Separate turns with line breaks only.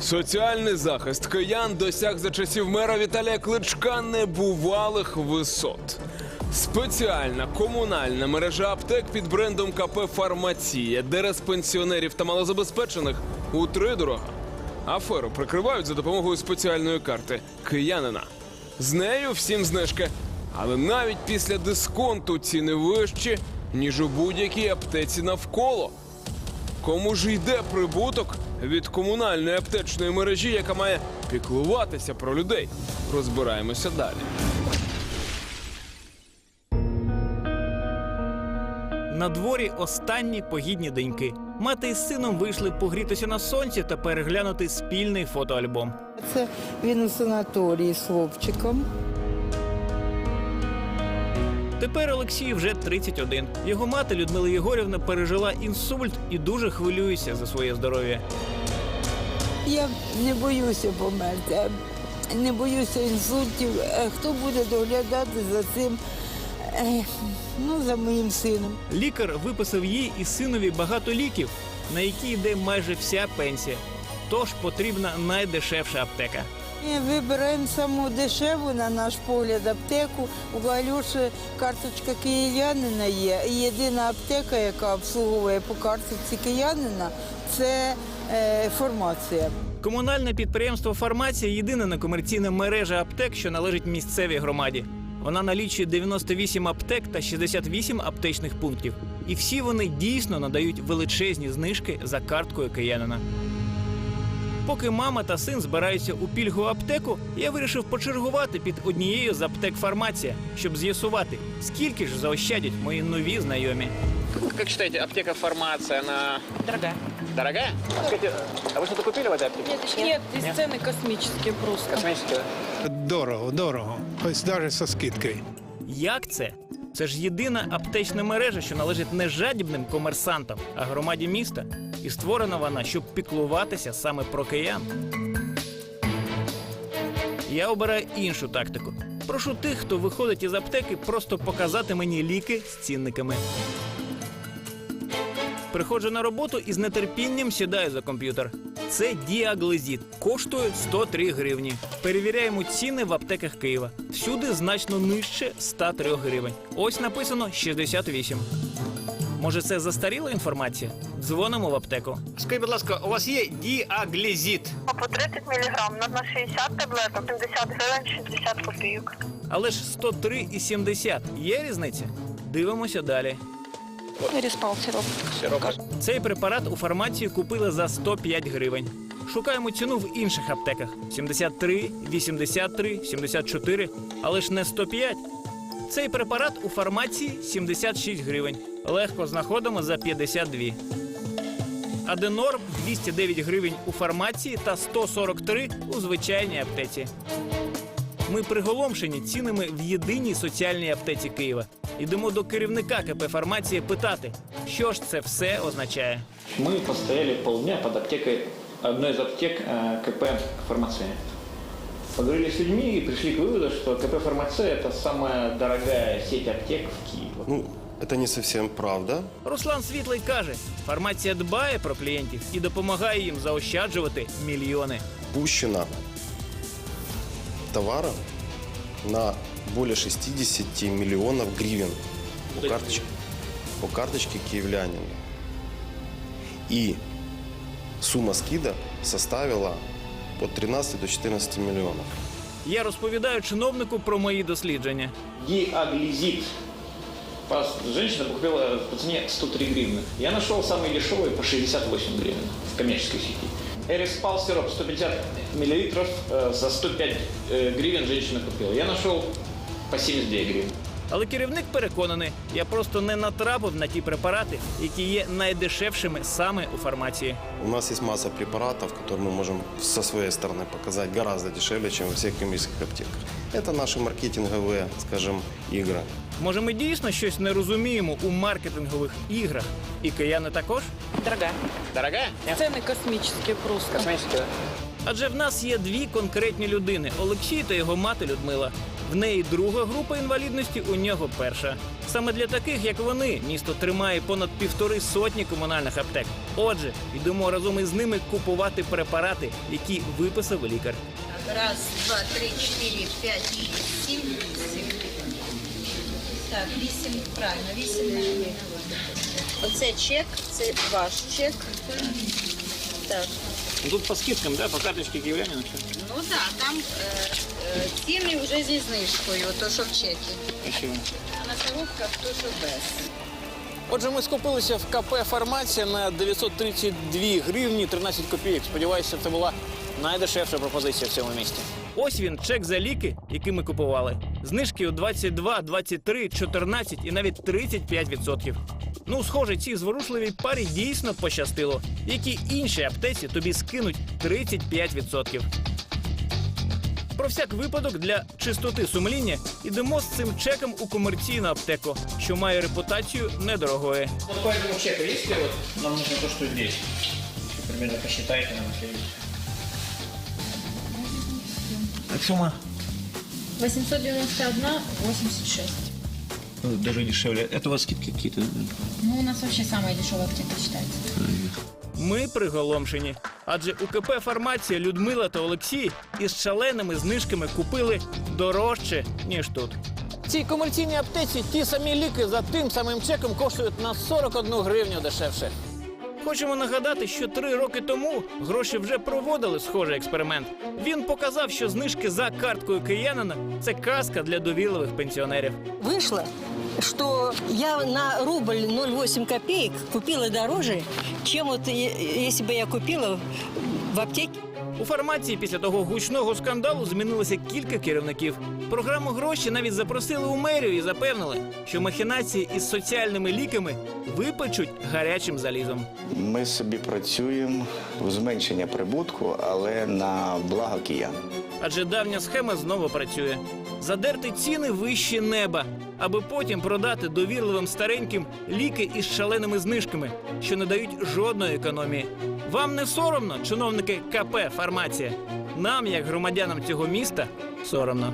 Соціальний захист киян досяг за часів мера Віталія Кличка небувалих висот. Спеціальна комунальна мережа аптек під брендом КП Фармація, де з пенсіонерів та малозабезпечених утридорога. Аферу прикривають за допомогою спеціальної карти киянина. З нею всім знижки. Але навіть після дисконту ціни вищі, ніж у будь-якій аптеці навколо. Кому ж йде прибуток від комунальної аптечної мережі, яка має піклуватися про людей? Розбираємося далі.
На дворі останні погідні деньки. Мати із сином вийшли погрітися на сонці та переглянути спільний фотоальбом.
Це він у санаторії з хлопчиком.
Тепер Олексій вже 31. Його мати Людмила Єгорівна пережила інсульт і дуже хвилюється за своє здоров'я.
Я не боюся померти, не боюся інсультів. Хто буде доглядати за цим? Е, Ну, за моїм сином.
Лікар виписав їй і синові багато ліків, на які йде майже вся пенсія. Тож потрібна найдешевша аптека.
Ми вибираємо саму дешеву, на наш погляд, аптеку. У Галюші карточка киянина є. Єдина аптека, яка обслуговує по карточці киянина, це е, формація.
Комунальне підприємство Фармація єдина некомерційна мережа аптек, що належить місцевій громаді. Вона налічує 98 аптек та 68 аптечних пунктів. І всі вони дійсно надають величезні знижки за карткою киянина. Поки мама та син збираються у пільгову аптеку, я вирішив почергувати під однією з аптек фармація, щоб з'ясувати, скільки ж заощадять мої нові знайомі.
Как считаете, аптека фармация, она
Дорогая.
дорогая? Скажите, а вы что-то купили в этой аптеке?
Нет, еще нет, здесь цены космические просто.
Косметические, да?
Дорого, дорого. Ось навіть зі скидкою.
Як це? Це ж єдина аптечна мережа, що належить не жадібним комерсантам, а громаді міста. І створена вона, щоб піклуватися саме про киян. Я обираю іншу тактику. Прошу тих, хто виходить із аптеки, просто показати мені ліки з цінниками. Приходжу на роботу і з нетерпінням сідаю за комп'ютер. Це діаглезіт. Коштує 103 гривні. Перевіряємо ціни в аптеках Києва. Всюди значно нижче 103 гривень. Ось написано 68. Може, це застаріла інформація? Дзвонимо в аптеку. Скажіть, будь ласка, у вас є діаглезіт,
По 30 мг, на 60 таблеток, 70 гривень, 60 копійок.
але ж 103 і 70. Є різниця? Дивимося далі.
Сироп.
Цей препарат у фармації купили за 105 гривень. Шукаємо ціну в інших аптеках: 73, 83, 74, але ж не 105. Цей препарат у фармації 76 гривень. Легко знаходимо за 52. Аденорм 209 гривень у фармації та 143 у звичайній аптеці. Ми приголомшені цінами в єдиній соціальній аптеці Києва. Йдемо до керівника КП фармації питати, що ж це все означає.
Мы постояли полдня под аптекой, одной из аптек э, КП «Фармация». Поговорили с людьми и пришли к выводу, что КП «Фармация» – это самая дорогая сеть аптек в Киеве.
Ну, это не совсем правда.
Руслан Світлий каже, фармація дбає про клієнтів і допомагає їм заощаджувати мільйони.
Пущено товара на более 60 миллионов гривен по карточке, по карточке киевлянина. И сумма скида составила от 13 до 14 миллионов.
Я розповідаю чиновнику про мої дослідження.
Диаглизит. Пас- Женщина купила по цене 103 гривны. Я нашел самый дешевый по 68 гривен в коммерческой сети. Эриспал сироп 150 миллилитров э, за 105 э, гривен женщина купила. Я нашел по 79 гривен.
Але керівник переконаний, я просто не натрапив на ті препарати, які є найдешевшими саме у фармації.
У нас есть масса препаратов, которые мы можем со своей стороны показать гораздо дешевле, чем во всех коммерческих аптеках. Это наши маркетинговые, скажем, игры.
Може, ми дійсно щось не розуміємо у маркетингових іграх, і кияни також?
Дорогая.
Дорогая? Нет?
Цены космические просто.
Косметическая, да?
Адже в нас є дві конкретні людини: Олексій та його мати Людмила. В неї друга група інвалідності, у нього перша. Саме для таких, як вони, місто тримає понад півтори сотні комунальних аптек. Отже, йдемо разом із ними купувати препарати, які виписав лікар.
Раз, два, три, чотири, п'ять, шість, сім, вісім. Так, вісім, правильно, вісім. Оце чек, це ваш чек. Так.
Тут по скидкам, да, по карточці київлянина.
Ну так, там е, е, ціни вже зі знижкою, то що в чекі. А на коробках то що без.
Отже, ми скупилися в КП Фармація на 932 гривні 13 копійок. Сподіваюся, це була найдешевша пропозиція в цьому місті. Ось він, чек за ліки, які ми купували. Знижки у 22, 23, 14 і навіть 35%. Ну, схоже, цій зворушливій парі дійсно пощастило. Які інші аптеці тобі скинуть 35%. Про всяк випадок для чистоти сумління ідемо з цим чеком у комерційну аптеку, що має репутацію недорогої.
Вот по этому чеку есть вот нам нужно то, что здесь? Примерно посчитайте нам, если есть. Так сумма?
891, 86.
Даже дешевле. Это у вас скидки какие-то?
Ну, у нас вообще самая дешевая аптека считается.
Ми приголомшені. Адже у КП Фармація Людмила та Олексій із шаленими знижками купили дорожче, ніж тут. В цій комерційній аптеці ті самі ліки за тим самим чеком коштують на 41 гривню дешевше. Хочемо нагадати, що три роки тому гроші вже проводили схожий експеримент. Він показав, що знижки за карткою киянина це казка для довірливих пенсіонерів.
Вийшло, що я на рубль 0,8 копійок купила дороже, чим вот е- если я купила в аптеке.
У фармації після того гучного скандалу змінилося кілька керівників. Програму гроші навіть запросили у мерію і запевнили, що махінації із соціальними ліками випечуть гарячим залізом.
Ми собі працюємо у зменшення прибутку, але на благо киян.
Адже давня схема знову працює. Задерти ціни вище неба, аби потім продати довірливим стареньким ліки із шаленими знижками, що не дають жодної економії. Вам не соромно, чиновники КП Фармація? Нам, як громадянам цього міста, соромно.